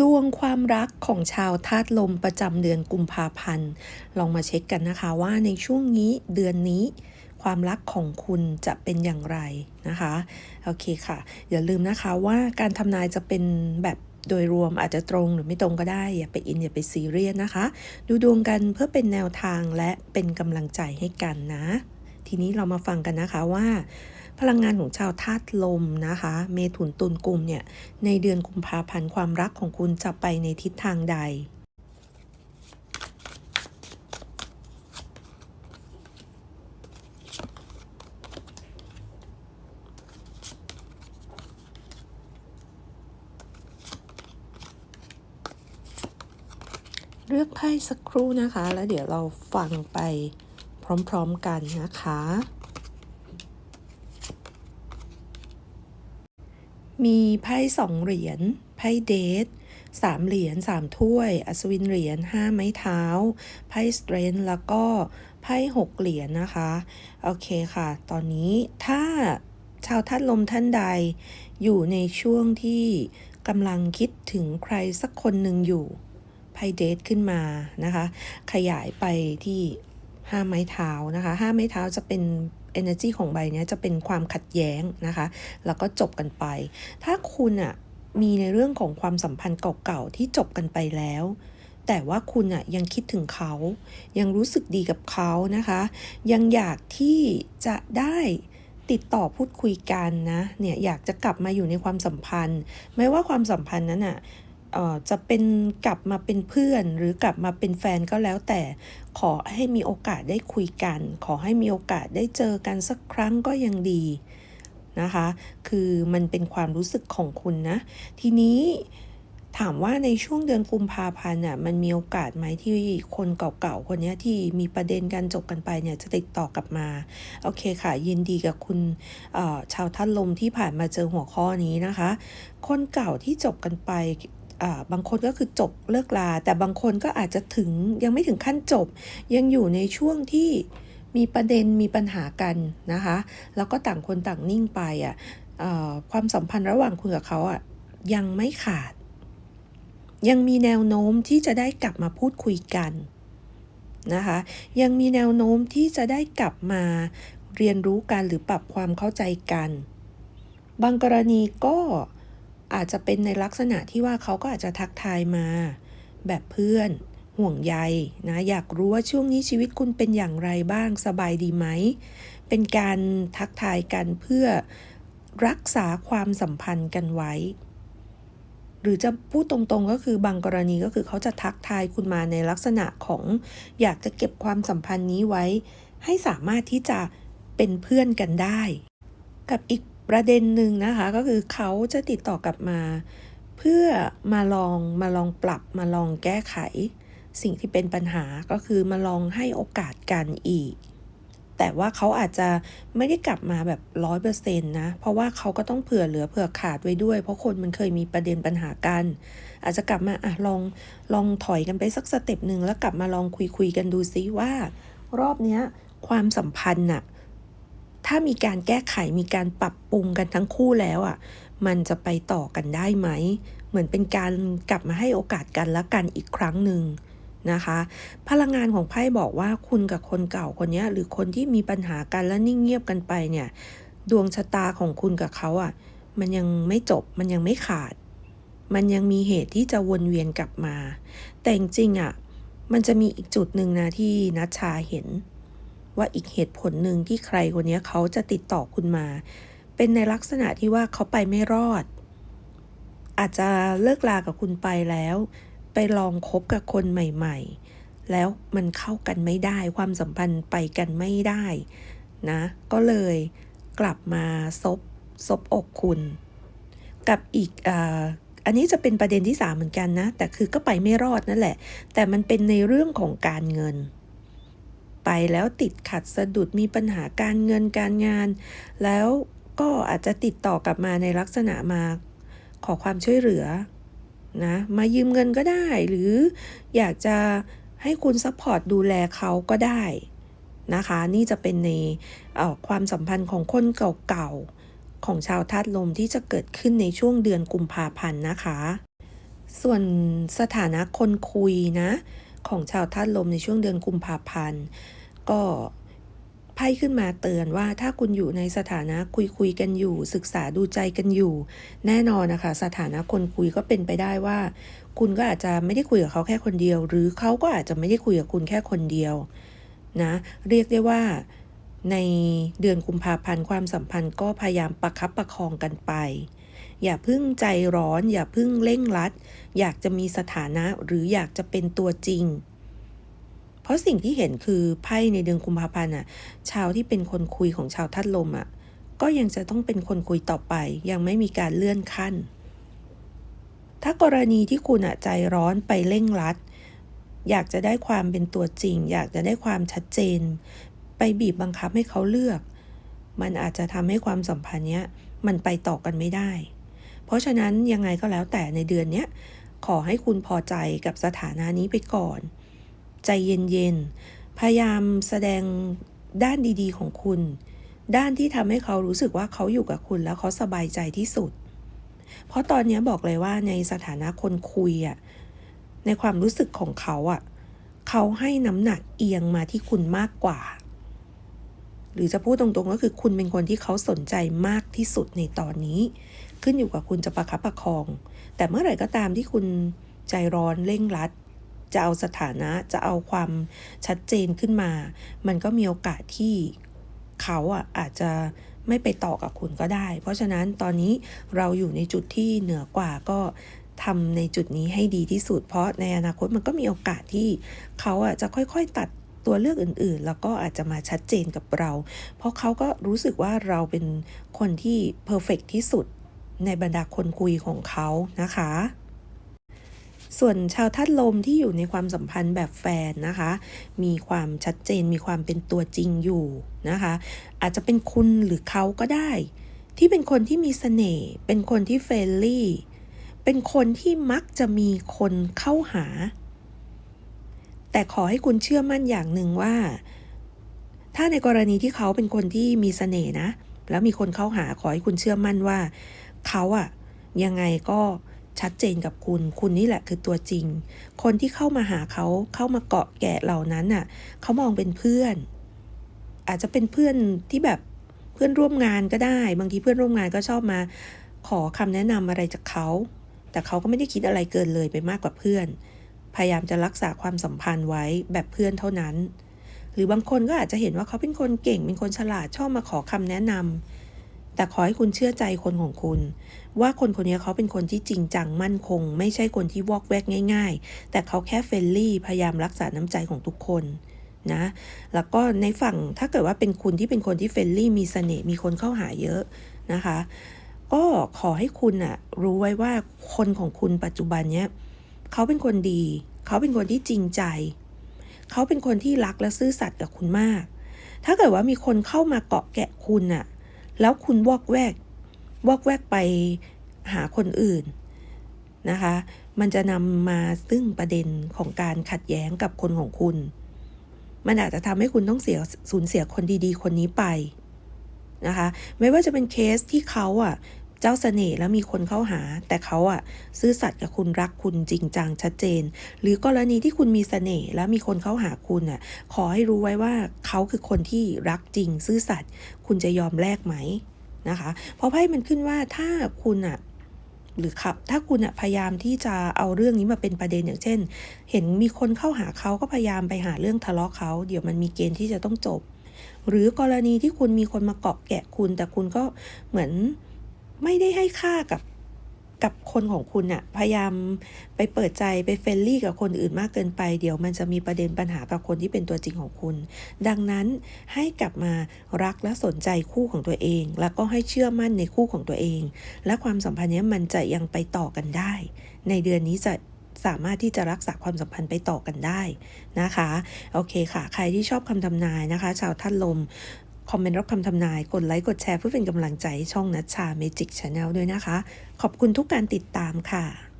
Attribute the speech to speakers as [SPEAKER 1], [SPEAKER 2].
[SPEAKER 1] ดวงความรักของชาวธาตุลมประจำเดือนกุมภาพันธ์ ลองมาเช็คกันนะคะว่าในช่วงนี้เดือนนี้ ความรักของคุณจะเป็นอย่างไรนะคะ โอเคค่ะ อย่าลืมนะคะว่าการทำนายจะเป็นแบบโดยรวมอาจจะตรงหรือไม่ตรงก็ได้ อย่าไปอิน อย่าไปซีเรียสนะคะ ดูดวงกันเพื่อเป็นแนวทางและเป็นกำลังใจให้กันนะ ทีนี้เรามาฟังกันนะคะว่า พลังงานของชาวธาตุลมนะคะ เมถุนตุลกุมเนี่ย ในเดือนกุมภาพันธ์ความรักของคุณจะไปในทิศทางใด เลือกไพ่สักครู่นะคะ แล้วเดี๋ยวเราฟังไปพร้อมๆกันนะคะ มีไพ่สองเหรียญ ไพ่เดทสามเหรียญสามถ้วย อัศวินเหรียญห้าไม้เท้า ไพ่สเตรนแล้วก็ไพ่หกเหรียญนะคะ โอเคค่ะ ตอนนี้ถ้าชาวทัดลมท่านใด อยู่ในช่วงที่กำลังคิดถึงใครสักคนหนึ่งอยู่ ไพ่เดทขึ้นมานะคะ ขยายไปที่ห้าไม้เท้านะคะห้าไม้เท้าจะเป็น energy ของใบเนี้ยจะเป็นความขัดแย้งนะคะ แล้วก็จบกันไป ถ้าคุณอะมีในเรื่องของความสัมพันธ์เก่าๆที่จบกันไปแล้ว แต่ว่าคุณอะยังคิดถึงเขา ยังรู้สึกดีกับเขานะคะ ยังอยากที่จะได้ติดต่อพูดคุยกันนะ เนี่ยอยากจะกลับมาอยู่ในความสัมพันธ์ ไม่ว่าความสัมพันธ์นั้นอะเอ่อ จะเป็นกลับมาเป็นเพื่อน หรือกลับมาเป็นแฟนก็แล้วแต่ ขอให้มีโอกาสได้คุยกัน ขอให้มีโอกาสได้เจอกันสักครั้งก็ยังดีนะคะ คือมันเป็นความรู้สึกของคุณนะ ทีนี้ถามว่าในช่วงเดือนกุมภาพันธ์น่ะมันมีโอกาสไหมที่คนเก่าๆคนนี้ที่มีประเด็นการจบกันไปเนี่ยจะติดต่อกลับมา โอเคค่ะ ยินดีกับคุณชาวท่านลมที่ผ่านมาเจอหัวข้อนี้นะคะ คนเก่าที่จบกันไป บางคนก็คือจบเลิกลา แต่บางคนก็อาจจะถึงยังไม่ถึงขั้นจบ ยังอยู่ในช่วงที่มีประเด็นมีปัญหากันนะคะ แล้วก็ต่างคนต่างนิ่งไปอะเอ่อความสัมพันธ์ระหว่างคุณกับเขาอะยังไม่ขาด ยังมีแนวโน้มที่จะได้กลับมาพูดคุยกันนะคะ ยังมีแนวโน้มที่จะได้กลับมาเรียนรู้กันหรือปรับความเข้าใจกัน บางกรณีก็ อาจจะเป็นในลักษณะที่ว่าเขาก็อาจจะทักทายมา แบบเพื่อน ห่วงใยนะอยากรู้ว่าช่วงนี้ชีวิตคุณเป็นอย่างไรบ้างสบายดีไหม เป็นการทักทายกันเพื่อรักษาความสัมพันธ์กันไว้ หรือจะพูดตรงๆก็คือบางกรณีก็คือเขาจะทักทายคุณมาในลักษณะของอยากจะเก็บความสัมพันธ์นี้ไว้ ให้สามารถที่จะเป็นเพื่อนกันได้ กับอีก ประเด็นหนึ่งนะคะก็คือเขาจะติดต่อกลับมา เพื่อมาลองมาลองปรับมาลองแก้ไข สิ่งที่เป็นปัญหาก็คือมาลองให้โอกาสกันอีก แต่ว่าเขาอาจจะไม่ได้กลับมาแบบร้อยเปอร์เซ็นต์นะ เพราะว่าเขาก็ต้องเผื่อเหลือเผื่อขาดไว้ด้วย เพราะคนมันเคยมีประเด็นปัญหากัน อาจจะกลับมาอะลองลองถอยกันไปสักสเต็ปหนึ่งแล้วกลับมาลองคุยคุยกันดูซิว่า รอบเนี้ยความสัมพันธ์น่ะ ถ้ามีการแก้ไขมีการปรับปรุงกันทั้งคู่แล้วอะ มันจะไปต่อกันได้ไหม เหมือนเป็นการกลับมาให้โอกาสกันและกันอีกครั้งหนึ่งนะคะ พลังงานของไพ่บอกว่าคุณกับคนเก่าคนนี้หรือคนที่มีปัญหากันและนิ่งเงียบกันไปเนี่ย ดวงชะตาของคุณกับเขาอะ มันยังไม่จบ มันยังไม่ขาด มันยังมีเหตุที่จะวนเวียนกลับมา แต่จริงๆอะ มันจะมีอีกจุดหนึ่งนะที่นัชชาเห็น ว่าอีกเหตุผลหนึ่งที่ใครคนนี้เขาจะติดต่อคุณมา เป็นในลักษณะที่ว่าเขาไปไม่รอด อาจจะเลิกลากับคุณไปแล้ว ไปลองคบกับคนใหม่ ๆ แล้วมันเข้ากันไม่ได้ความสัมพันธ์ไปกันไม่ได้นะ ก็เลยกลับมาซบซบอกคุณ กับอีกออันนี้จะเป็นประเด็นที่สามเหมือนกันนะ แต่คือก็ไปไม่รอดนั่นแหละ แต่มันเป็นในเรื่องของการเงิน ไปแล้วติดขัดสะดุดมีปัญหาการเงินการงาน แล้วก็อาจจะติดต่อกลับมาในลักษณะมาขอความช่วยเหลือนะมายืมเงินก็ได้ หรืออยากจะให้คุณซัพพอร์ตดูแลเขาก็ได้นะคะ นี่จะเป็นในความสัมพันธ์ของคนเก่าๆ ของชาวธาตุลมที่จะเกิดขึ้นในช่วงเดือนกุมภาพันธ์นะคะ ส่วนสถานะคนคุยนะ ของชาวธาตุลมในช่วงเดือนกุมภาพันธ์ ก็ไพ่ขึ้นมาเตือนว่าถ้าคุณอยู่ในสถานะคุยคุยกันอยู่ ศึกษาดูใจกันอยู่ แน่นอนนะคะ สถานะคนคุยก็เป็นไปได้ว่า คุณก็อาจจะไม่ได้คุยกับเขาแค่คนเดียว หรือเขาก็อาจจะไม่ได้คุยกับคุณแค่คนเดียวนะเรียกได้ว่าในเดือนกุมภาพันธ์ความสัมพันธ์ก็พยายามประคับประคองกันไป อย่าพึ่งใจร้อน อย่าพึ่งเร่งรัด อยากจะมีสถานะหรืออยากจะเป็นตัวจริง เพราะสิ่งที่เห็นคือไพ่ในเดือนกุมภาพันธ์อะ ชาวที่เป็นคนคุยของชาวทัดลมอะ ก็ยังจะต้องเป็นคนคุยต่อไป ยังไม่มีการเลื่อนขั้น ถ้ากรณีที่คุณอะใจร้อนไปเร่งรัด อยากจะได้ความเป็นตัวจริง อยากจะได้ความชัดเจน ไปบีบบังคับให้เขาเลือกมันอาจจะทำให้ความสัมพันธ์เนี้ย มันไปต่อกันไม่ได้ ราะฉะนั้นยังไงก็แล้วแต่ในเดือนนี้ขอให้คุณพอใจกับสถานะนี้ไปก่อน ใจเย็นๆ พยายามแสดงด้านดีๆ ของคุณ ด้านที่ทำให้เขารู้สึกว่าเขาอยู่กับคุณแล้วเขาสบายใจที่สุด เพราะตอนนี้บอกเลยว่าในสถานะคนคุยอะในความรู้สึกของเขาอะเขาให้น้ำหนักเอียงมาที่คุณมากกว่า หรือจะพูดตรงๆก็คือคุณเป็นคนที่เขาสนใจมากที่สุดในตอนนี้ ขึ้นอยู่กับคุณจะประคับประคอง แต่เมื่อไหร่ก็ตามที่คุณใจร้อนเร่งรัด จะเอาสถานะจะเอาความชัดเจนขึ้นมา มันก็มีโอกาสที่เขาอะอาจจะไม่ไปต่อกับคุณก็ได้ เพราะฉะนั้นตอนนี้เราอยู่ในจุดที่เหนือกว่าก็ทำในจุดนี้ให้ดีที่สุด เพราะในอนาคตมันก็มีโอกาสที่เขาอะจะค่อยๆตัดตัวเลือกอื่นๆ แล้วก็อาจจะมาชัดเจนกับเรา เพราะเขาก็รู้สึกว่าเราเป็นคนที่เพอร์เฟกที่สุด ในบรรดาคนคุยของเขานะคะ ส่วนชาวธาตุลมที่อยู่ในความสัมพันธ์แบบแฟนนะคะ มีความชัดเจนมีความเป็นตัวจริงอยู่นะคะ อาจจะเป็นคุณหรือเขาก็ได้ ที่เป็นคนที่มีเสน่ห์เป็นคนที่เฟรนลี่เป็นคนที่มักจะมีคนเข้าหา แต่ขอให้คุณเชื่อมั่นอย่างหนึ่งว่า ถ้าในกรณีที่เขาเป็นคนที่มีเสน่ห์นะ แล้วมีคนเข้าหาขอให้คุณเชื่อมั่นว่า เขาอะยังไงก็ชัดเจนกับคุณ คุณนี่แหละคือตัวจริง คนที่เข้ามาหาเขาเข้ามาเกาะแกะเหล่านั้นน่ะ เขามองเป็นเพื่อน อาจจะเป็นเพื่อนที่แบบเพื่อนร่วมงานก็ได้ บางทีเพื่อนร่วมงานก็ชอบมา ขอคำแนะนำอะไรจากเขา แต่เขาก็ไม่ได้คิดอะไรเกินเลยไปมากกว่าเพื่อน พยายามจะรักษาความสัมพันธ์ไว้แบบเพื่อนเท่านั้น หรือบางคนก็อาจจะเห็นว่าเขาเป็นคนเก่ง เป็นคนฉลาดชอบมาขอคำแนะนำ แต่ขอให้คุณเชื่อใจคนของคุณ ว่าคนคนนี้เขาเป็นคนที่จริงจังมั่นคง ไม่ใช่คนที่วอกแวกง่าย ๆ แต่เขาแค่เฟรนลี่พยายามรักษาน้ำใจของทุกคนนะ แล้วก็ในฝั่งถ้าเกิดว่าเป็นคุณที่เป็นคนที่เฟรนลี่มีเสน่ห์มีคนเข้าหาเยอะนะคะ ก็ขอให้คุณอะรู้ไว้ว่าคนของคุณปัจจุบันเนี้ยเขาเป็นคนดี เขาเป็นคนที่จริงใจ เขาเป็นคนที่รักและซื่อสัตย์กับคุณมาก ถ้าเกิดว่ามีคนเข้ามาเกาะแกะคุณอะ แล้วคุณวอกแวก วอกแวกไปหาคนอื่นนะคะ มันจะนำมาซึ่งประเด็นของการขัดแย้งกับคนของคุณ มันอาจจะทำให้คุณต้องเสียสูญเสียคนดีๆ คนนี้ไปนะคะ ไม่ว่าจะเป็นเคสที่เขาอะ เจ้าเสน่ห์แล้วมีคนเข้าหา แต่เขาอะซื่อสัตย์กับคุณรักคุณจริงจังชัดเจน หรือกรณีที่คุณมีเสน่ห์แล้วมีคนเข้าหาคุณอะขอให้รู้ไว้ว่าเขาคือคนที่รักจริง ซื่อสัตย์คุณจะยอมแลกไหมนะคะ เพราะไพ่มันขึ้นว่าถ้าคุณอะหรือครับถ้าคุณอะพยายามที่จะเอาเรื่องนี้มาเป็นประเด็นอย่างเช่น เห็นมีคนเข้าหาเขาก็พยายามไปหาเรื่องทะเลาะเขา เดี๋ยวมันมีเกณฑ์ที่จะต้องจบ หรือกรณีที่คุณมีคนมาเกาะแกะคุณ แต่คุณก็เหมือน ไม่ได้ให้ค่ากับกับคนของคุณอะพยายามไปเปิดใจไปเฟรนลี่กับคนอื่นมากเกินไป เดี๋ยวมันจะมีประเด็นปัญหากับคนที่เป็นตัวจริงของคุณ ดังนั้นให้กลับมารักและสนใจคู่ของตัวเอง แล้วก็ให้เชื่อมั่นในคู่ของตัวเอง และความสัมพันธ์นี้มันจะยังไปต่อกันได้ ในเดือนนี้จะสามารถที่จะรักษาความสัมพันธ์ไปต่อกันได้นะคะ โอเคค่ะ ใครที่ชอบคำทำนายนะคะ ชาวท่านลม คอมเมนต์รับคำทำนาย กดไลค์กดแชร์เพื่อเป็นกำลังใจช่องนัชชาเมจิกชาแนลด้วยนะคะ ขอบคุณทุกการติดตามค่ะ